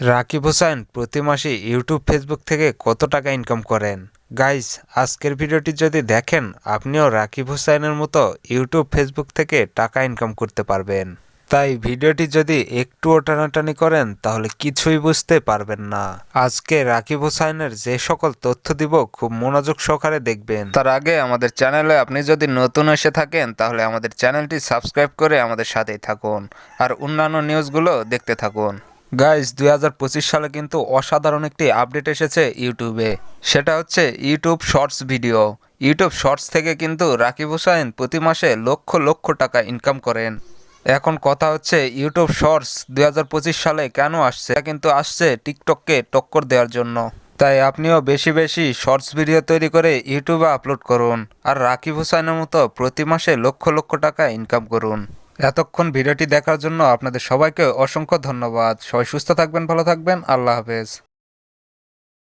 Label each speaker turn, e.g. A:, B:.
A: রাকিব হোসাইন প্রতি মাসে YouTube, Facebook থেকে কত টাকা ইনকাম করেন? গাইস আজকের ভিডিওটি যদি দেখেন, আপনিও রাকিব হোসাইনের মতো ইউটিউব, ফেসবুক থেকে টাকা ইনকাম করতে পারবেন। তাই ভিডিওটি যদি একটুও টানাটানি করেন, তাহলে কিছুই বুঝতে পারবেন না। আজকে রাকিব হোসাইনের যে সকল তথ্য দিব, খুব মনোযোগ সহকারে দেখবেন। তার আগে আমাদের চ্যানেলে আপনি যদি নতুন এসে থাকেন, তাহলে আমাদের চ্যানেলটি সাবস্ক্রাইব করে আমাদের সাথেই থাকুন। আর অন্যান্য নিউজগুলো দেখতে থাকুন। গাইজ দুই হাজার পঁচিশ সালে কিন্তু অসাধারণ একটি আপডেট এসেছে ইউটিউবে সেটা হচ্ছে YouTube shorts video YouTube shorts থেকে কিন্তু রাকিব হোসাইন প্রতি মাসে লক্ষ লক্ষ টাকা ইনকাম করেন। এখন কথা হচ্ছে ইউটিউব শর্টস দুই হাজার পঁচিশ সালে কেন আসছে? কিন্তু আসছে টিকটককে টক্কর দেওয়ার জন্য। তাই আপনিও বেশি বেশি শর্টস ভিডিও তৈরি করে ইউটিউবে আপলোড করুন। আর রাকিব হোসাইনের মতো প্রতি মাসে লক্ষ লক্ষ টাকা ইনকাম করুন। এতক্ষণ ভিডিওটি দেখার জন্য আপনাদের সবাইকে অসংখ্য ধন্যবাদ। সবাই সুস্থ থাকবেন, ভালো থাকবেন। আল্লাহ হাফেজ।